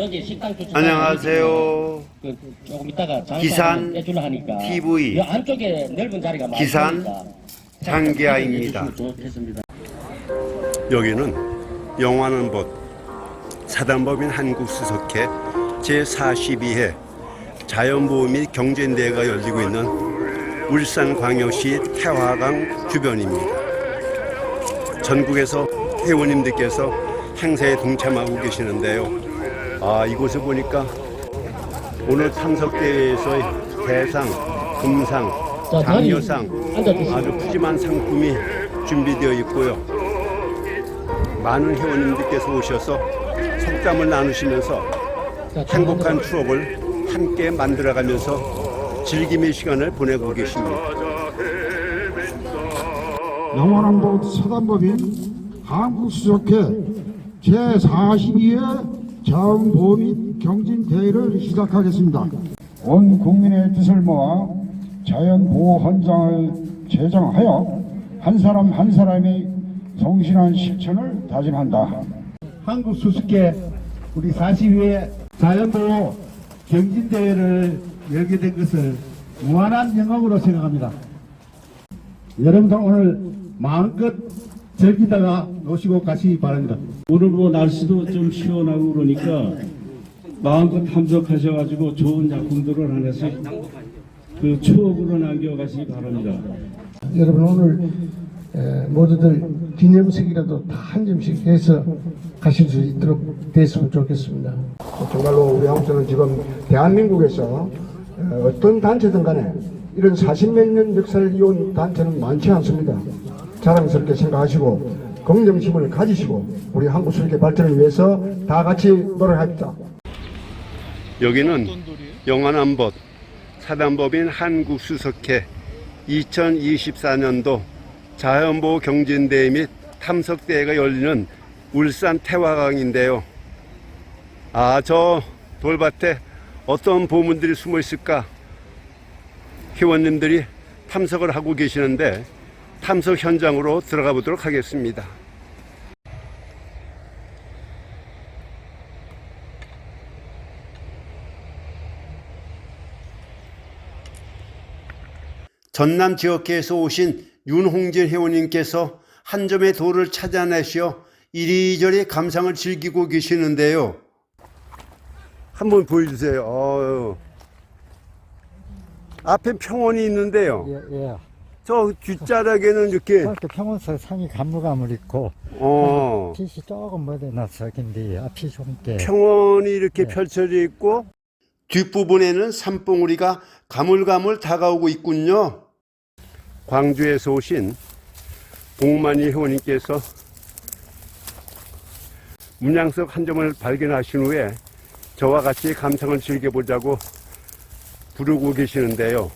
여기 식당 주차 안녕하세요. 그, 조금 이따가 기산 해주려 하니까 TV 이 안쪽에 넓은 자리가 기산 많으니까 좋겠습니다. 여기는 영화는 법 사단법인 한국수석회 제42회 자연보호 및 경제대회가 열리고 있는 울산광역시 태화강 주변입니다. 전국에서 회원님들께서 행사에 동참하고 계시는데요. 아 이곳을 보니까 오늘 탐석대회에서의 대상, 금상, 자, 장려상. 아주 푸짐한 상품이 준비되어 있고요. 많은 회원님들께서 오셔서 속담을 나누시면서 자, 행복한 추억을 함께 만들어가면서 즐김의 시간을 보내고 계십니다. 영원한 법 사단법인 한국수석회 제42회 자원 보호 및 경진 대회를 시작하겠습니다. 온 국민의 뜻을 모아 자연 보호 헌장을 제정하여 한 사람 한 사람의 성실한 실천을 다짐한다. 한국수습계 우리 42회 자연보호 경진대회를 열게 된 것을 무한한 영광으로 생각합니다. 여러분들 오늘 마음껏 즐기다가 노시고 가시기 바랍니다. 오늘 뭐 날씨도 좀 시원하고 그러니까 마음껏 참석하셔가지고 좋은 작품들을 하나서 그 추억으로 남겨가시기 바랍니다. 여러분 오늘 에, 모두들 기념식이라도 다 한 점씩 해서 가실 수 있도록 됐으면 좋겠습니다. 정말로 우리 한국사는 지금 대한민국에서 어, 어떤 단체든 간에 이런 40몇 년 역사를 이어온 단체는 많지 않습니다. 자랑스럽게 생각하시고 긍정심을 가지시고 우리 한국 수력의 발전을 위해서 다 같이 노력합니다. 여기는 영안한법 사단법인 한국수석회 2024년도 자연보호 경진대회 및 탐석대회가 열리는 울산 태화강인데요. 아, 저 돌밭에 어떤 보물들이 숨어 있을까? 회원님들이 탐석을 하고 계시는데 탐석 현장으로 들어가 보도록 하겠습니다. 전남 지역계에서 오신 윤홍진 회원님께서 한 점의 돌을 찾아내시어 이리저리 감상을 즐기고 계시는데요. 한번 보여주세요. 어휴. 앞에 평원이 있는데요. 예, 예. 저 뒷자락에는 이렇게 그렇게 평원서 상이 가물가물 있고 어, 빛이 조금 못해놨어 근데 앞이 좀게 평원이 이렇게 네. 펼쳐져 있고 뒷부분에는 산봉우리가 가물가물 다가오고 있군요. 광주에서 오신 봉만이 회원님께서 문양석 한 점을 발견하신 후에 저와 같이 감상을 즐겨보자고 부르고 계시는데요.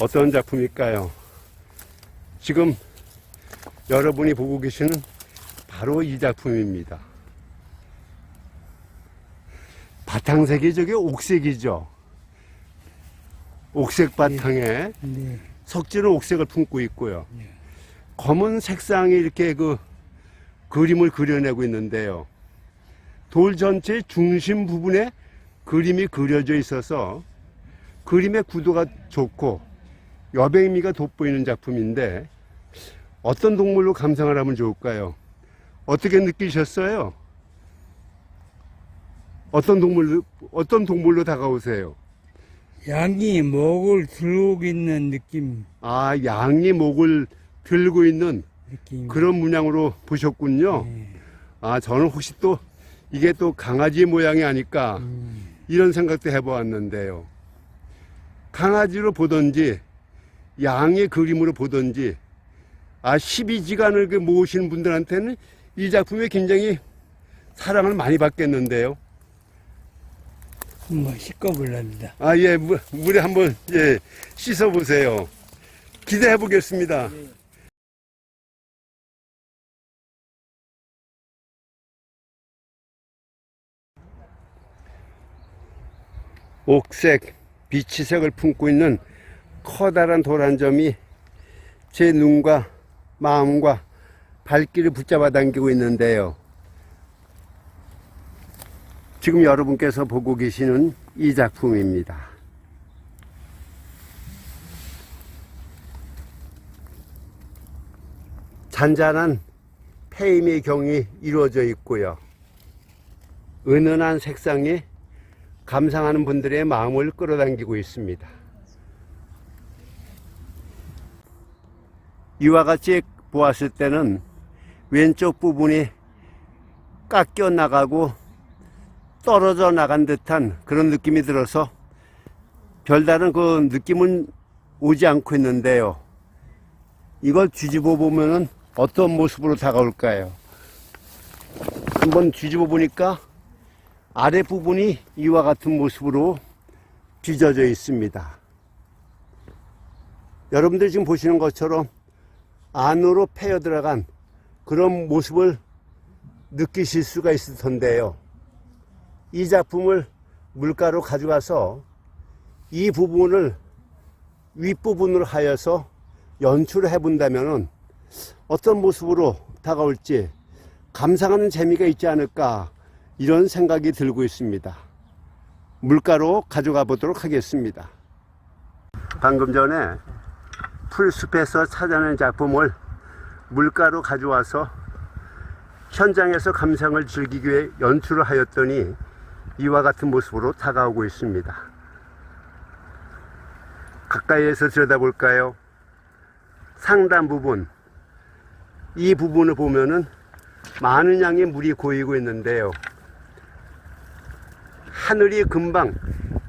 어떤 작품일까요? 지금 여러분이 보고 계시는 바로 이 작품입니다. 바탕색이 저게 옥색이죠. 옥색 바탕에 네. 석지는 옥색을 품고 있고요. 검은 색상이 이렇게 그 그림을 그려내고 있는데요. 돌 전체 중심 부분에 그림이 그려져 있어서 그림의 구도가 좋고 여백미가 돋보이는 작품인데 어떤 동물로 감상을 하면 좋을까요? 어떻게 느끼셨어요? 어떤 동물로 어떤 동물로 다가오세요? 양이 목을 들고 있는 느낌, 아, 양이 목을 들고 있는 느낌. 그런 문양으로 보셨군요. 아, 저는 혹시 또 이게 또 강아지 모양이 아닐까 이런 생각도 해보았는데요. 강아지로 보던지 양의 그림으로 보던지 아, 12지간을 그 모으시는 분들한테는 이 작품이 굉장히 사랑을 많이 받겠는데요. 뭐 씻어볼랍니다. 아, 예, 물, 물에 한번, 예, 씻어 보세요. 기대해 보겠습니다. 옥색, 비치색을 품고 있는 커다란 돌 한 점이 제 눈과 마음과 발길을 붙잡아 당기고 있는데요. 지금 여러분께서 보고 계시는 이 작품입니다. 잔잔한 페임의 경이 이루어져 있고요. 은은한 색상이 감상하는 분들의 마음을 끌어당기고 있습니다. 이와 같이 보았을 때는 왼쪽 부분이 깎여 나가고 떨어져 나간 듯한 그런 느낌이 들어서 별다른 그 느낌은 오지 않고 있는데요. 이걸 뒤집어 보면은 어떤 모습으로 다가올까요? 한번 뒤집어 보니까 아랫부분이 이와 같은 모습으로 빚어져 있습니다. 여러분들 지금 보시는 것처럼 안으로 패여 들어간 그런 모습을 느끼실 수가 있을 텐데요. 이 작품을 물가로 가져가서 이 부분을 윗부분으로 하여서 연출을 해본다면 어떤 모습으로 다가올지 감상하는 재미가 있지 않을까 이런 생각이 들고 있습니다. 물가로 가져가 보도록 하겠습니다. 방금 전에 풀숲에서 찾아낸 작품을 물가로 가져와서 현장에서 감상을 즐기기 위해 연출을 하였더니 이와 같은 모습으로 다가오고 있습니다. 가까이에서 들여다볼까요? 상단 부분, 이 부분을 보면은 많은 양의 물이 고이고 있는데요. 하늘이 금방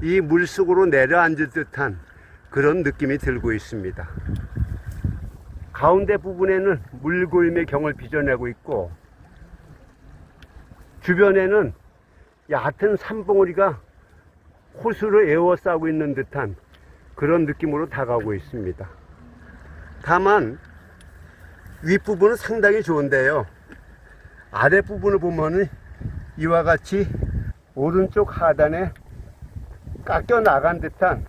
이 물 속으로 내려앉을 듯한 그런 느낌이 들고 있습니다. 가운데 부분에는 물고임의 경을 빚어내고 있고 주변에는 얕은 산봉우리가 호수를 에워싸고 있는 듯한 그런 느낌으로 다가오고 있습니다. 다만 윗부분은 상당히 좋은데요. 아랫부분을 보면은 이와 같이 오른쪽 하단에 깎여 나간 듯한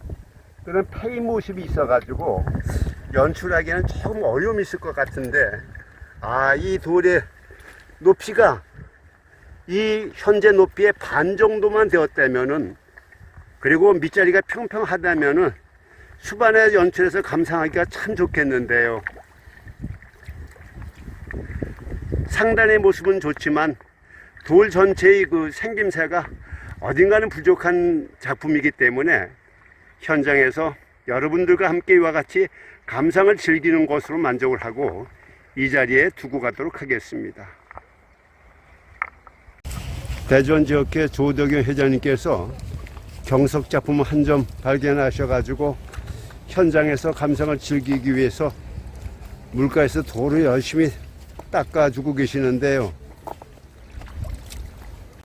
그런 페이 모습이 있어가지고 연출하기에는 조금 어려움이 있을 것 같은데 아 이 돌의 높이가 이 현재 높이의 반 정도만 되었다면은 그리고 밑자리가 평평하다면은 수반의 연출에서 감상하기가 참 좋겠는데요. 상단의 모습은 좋지만 돌 전체의 그 생김새가 어딘가는 부족한 작품이기 때문에 현장에서 여러분들과 함께 이와 같이 감상을 즐기는 것으로 만족을 하고 이 자리에 두고 가도록 하겠습니다. 대전 지역회 조덕영 회장님께서 경석 작품 한 점 발견하셔가지고 현장에서 감상을 즐기기 위해서 물가에서 돌을 열심히 닦아주고 계시는데요.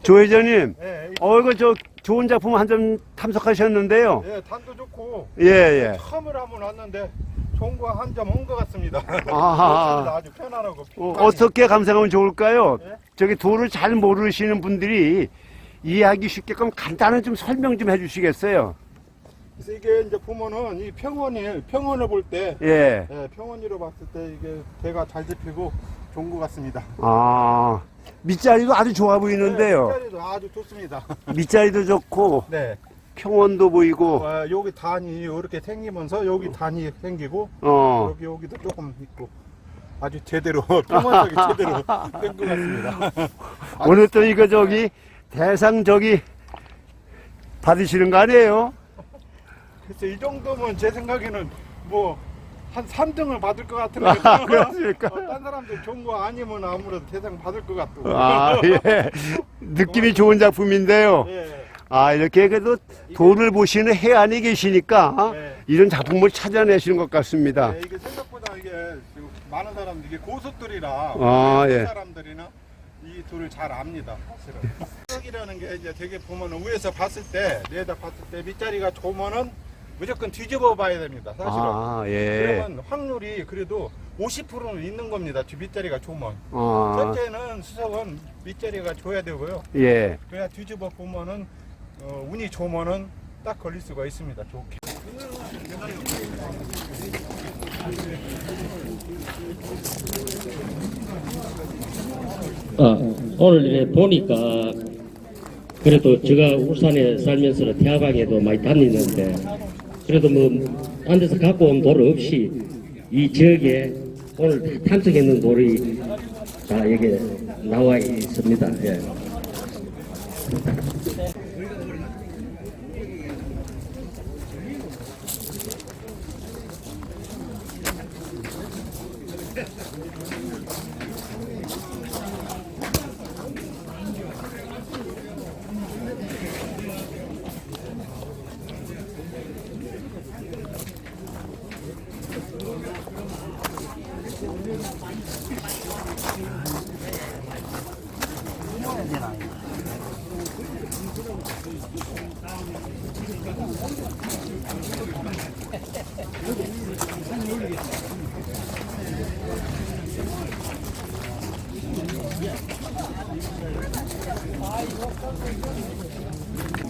조 회장님, 예, 어, 이거 저 좋은 작품 한 점 탐색하셨는데요. 예, 단도 좋고 예, 예. 처음으로 한번 왔는데 좋은 거 한 점 온 것 같습니다. 아하. 아주 편안하고 어, 어떻게 감상하면 좋을까요? 예? 저기 돌을 잘 모르시는 분들이 이해하기 쉽게끔 간단한 좀 설명 좀 해주시겠어요? 그래서 이게 이제 보면은 이 평원이 평원을 볼 때 예. 예, 평원으로 봤을 때 이게 대가 잘 잡히고 좋은 것 같습니다. 아, 밑자리도 아주 좋아 보이는데요. 네, 색깔도 아주 좋습니다. 밑자리도 좋고, 네. 평원도 보이고, 어, 여기 단이 이렇게 생기면서 여기 단이 생기고 어, 여기 여기도 조금 있고 아주 제대로 평원하게 제대로 된 것 같습니다. 오늘 또 이거 저기 대상 저기 받으시는 거 아니에요? 그래서 이 정도면 제 생각에는 뭐 한 3등을 받을 것 같은데 아, 그렇습니까? 어, 딴 사람들 좋은 거 아니면 아무래도 대상 받을 것 같고 아, 예. 느낌이 좋은 작품인데요. 예. 아, 이렇게 그래도 돌을 보시는 해안이 계시니까 네. 이런 작품을 찾아내시는 것 같습니다. 예, 이게 생각보다 이게 지금 많은 사람들 이게 고속들이라 아, 그 예. 사람들이나 이 둘을 잘 압니다. 사실은. 수석이라는 게 이제 되게 보면 은 위에서 봤을 때 내다 봤을 때 밑자리가 좋으면은 무조건 뒤집어 봐야 됩니다. 사실은. 아, 예. 그러면 확률이 그래도 50%는 있는 겁니다. 뒤 밑자리가 좋으면. 아, 첫째는 수석은 밑자리가 좋아야 되고요. 예. 그래야 뒤집어 보면은 어, 운이 좋으면은 딱 걸릴 수가 있습니다. 좋게. 어, 오늘 이렇게 보니까 그래도 제가 울산에 살면서 태화강에도 많이 다니는데 그래도 뭐딴 데서 갖고 온 돌 없이 이 지역에 오늘 탐색했는 돌이 다 여기 나와 있습니다. 예.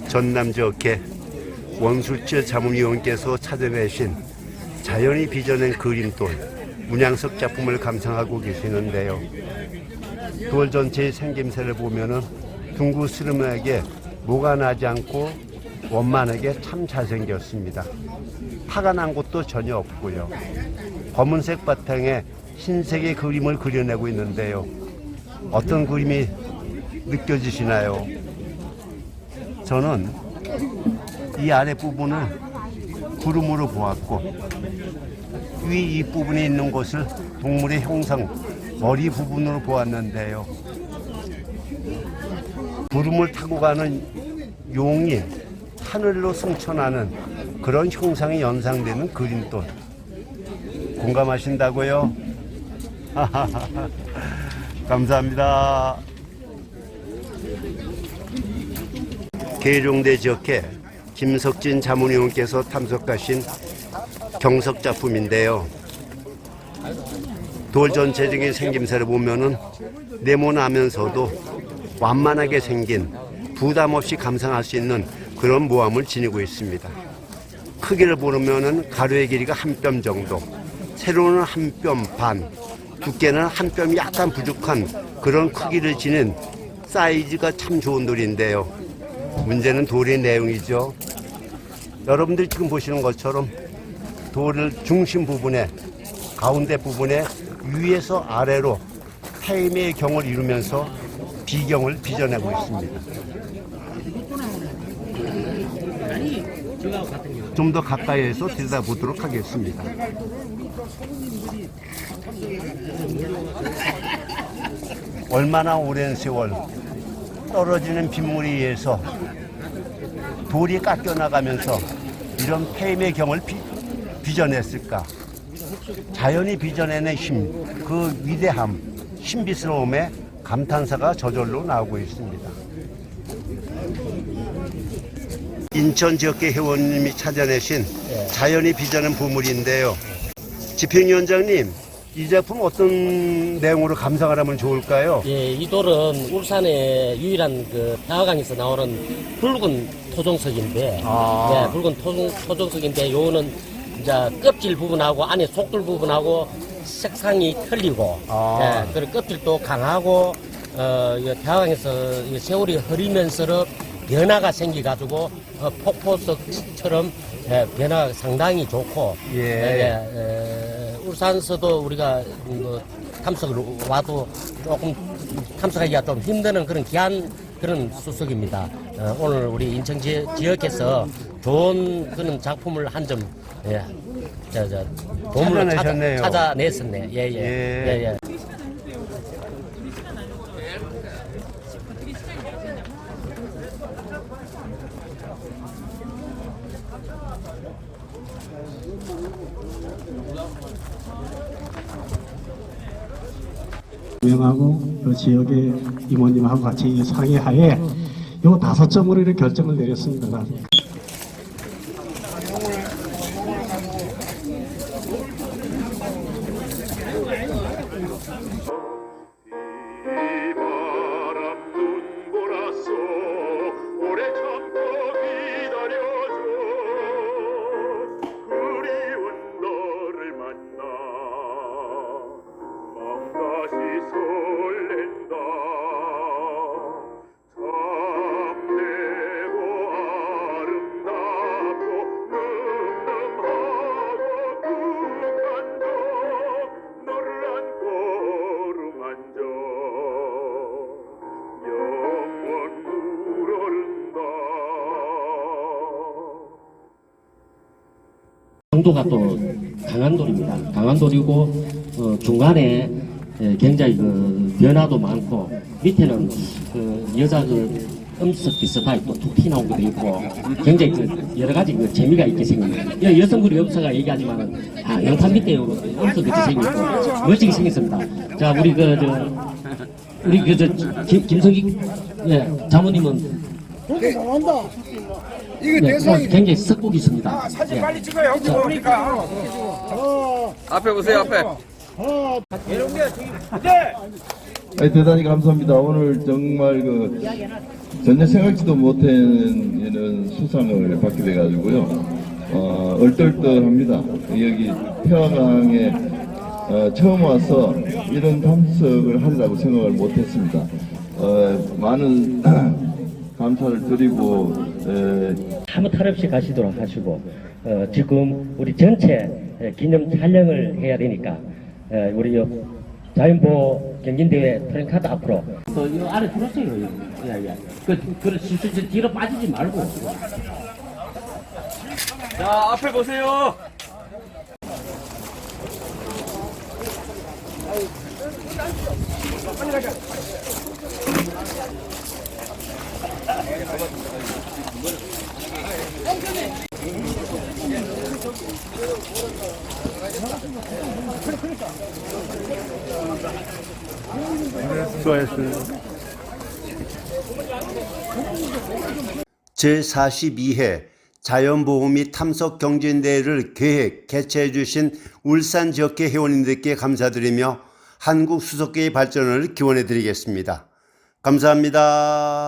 전남 지역회 원술제 자문위원께서 찾아내신 자연이 빚어낸 그림돌 문양석 작품을 감상하고 계시는데요. 돌 전체의 생김새를 보면은 둥그스름하게 모가 나지 않고 원만하게 참 잘생겼습니다. 파가 난 곳도 전혀 없고요. 검은색 바탕에 흰색의 그림을 그려내고 있는데요. 어떤 그림이 느껴지시나요? 저는 이 아래 부분을 구름으로 보았고 위이 부분에 있는 것을 동물의 형상 머리 부분으로 보았는데요. 구름을 타고 가는 용이 하늘로 승천하는 그런 형상이 연상되는 그림돌 공감하신다고요? 감사합니다. 계룡대 지역회 김석진 자문위원께서 탐색하신 경석 작품인데요. 돌 전체적인 생김새를 보면은 네모나면서도 완만하게 생긴 부담 없이 감상할 수 있는 그런 모함을 지니고 있습니다. 크기를 보면은 가로의 길이가 한 뼘 정도, 세로는 한 뼘 반, 두께는 한 뼘이 약간 부족한 그런 크기를 지닌 사이즈가 참 좋은 돌인데요. 문제는 돌의 내용이죠. 여러분들이 지금 보시는 것처럼 돌을 중심 부분에 가운데 부분에 위에서 아래로 태임의 경을 이루면서 비경을 빚어내고 있습니다. 좀 더 가까이에서 들여다보도록 하겠습니다. 얼마나 오랜 세월 떨어지는 빗물에 의해서 돌이 깎여 나가면서 이런 폐임의 경을 비, 빚어냈을까? 자연이 빚어내는 힘, 그 위대함, 신비스러움에 감탄사가 저절로 나오고 있습니다. 인천 지역계 회원님이 찾아내신 자연이 빚어낸 보물인데요. 집행위원장님, 이 작품 어떤 내용으로 감상을 하면 좋을까요? 예, 이 돌은 울산의 유일한 그 태화강에서 나오는 붉은 토종석인데, 아. 예, 붉은 토종, 토종석인데, 요거는 이제 껍질 부분하고 안에 속돌 부분하고 색상이 틀리고, 아. 예, 그리고 껍질도 강하고, 어, 이 태화강에서 이 세월이 흐리면서 변화가 생겨가지고, 어, 폭포석처럼 예, 변화가 상당히 좋고, 예. 예, 예, 울산서도 우리가 뭐 탐색을 와도 조금 탐색하기가 좀 힘드는 그런 귀한 그런 수석입니다. 어, 오늘 우리 인천 지, 지역에서 좋은 그런 작품을 한 점, 예, 저, 저, 보물을 찾아, 찾아내셨네요. 찾아냈었네. 예, 예. 예. 예, 예. 명하고 그 지역의 임원님하고 같이 상의하에 요 다섯 점으로 결정을 내렸습니다. 돌도가 또 강한 돌입니다. 강한 돌이고 어, 중간에 예, 굉장히 그 변화도 많고 밑에는 그 여자 그 음석 비슷하게 또툭 튀나온 것도 있고 굉장히 그 여러 가지 그 재미가 있게 생깁니다. 여- 여성분이 없어가 얘기하지만은 아, 영탄 밑에 음석 같이 생기고 멋지게 생겼습니다. 자 우리 그 저 우리 그저 김성기 예 자모님은 네, 오늘 굉장히 석국이 있습니다. 사진 빨리 찍어요. 앞에 보세요 앞에 아니, 대단히 감사합니다. 오늘 정말 그 전혀 생각지도 못한 이런 수상을 받게 돼가지고요. 어, 얼떨떨합니다. 여기 태화강에 어, 처음 와서 이런 참석을 하리라고 생각을 못했습니다. 어, 많은 감사를 드리고 에, 아무 탈 없이 가시도록 하시고 어, 지금 우리 전체 에, 기념 촬영을 해야 되니까 에, 우리 요 자연보호 경진대회 트랭카드 앞으로. 또이 안에 들어오세요 예 예 그, 그 실수 뒤로 빠지지 말고. 자 앞에 보세요 제42회 자연보호 및 탐석 경진대회를 계획, 개최해 주신 울산 지역회 회원님들께 감사드리며 한국 수석계의 발전을 기원해 드리겠습니다. 감사합니다.